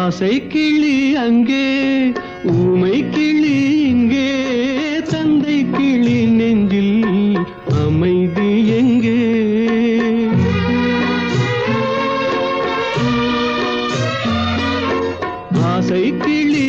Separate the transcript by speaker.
Speaker 1: ஆசை கிளி அங்கே ஊமை கிளி இங்கே தந்தை கிளி நெஞ்சில் அமைதி எங்கே? ஆசை கிளி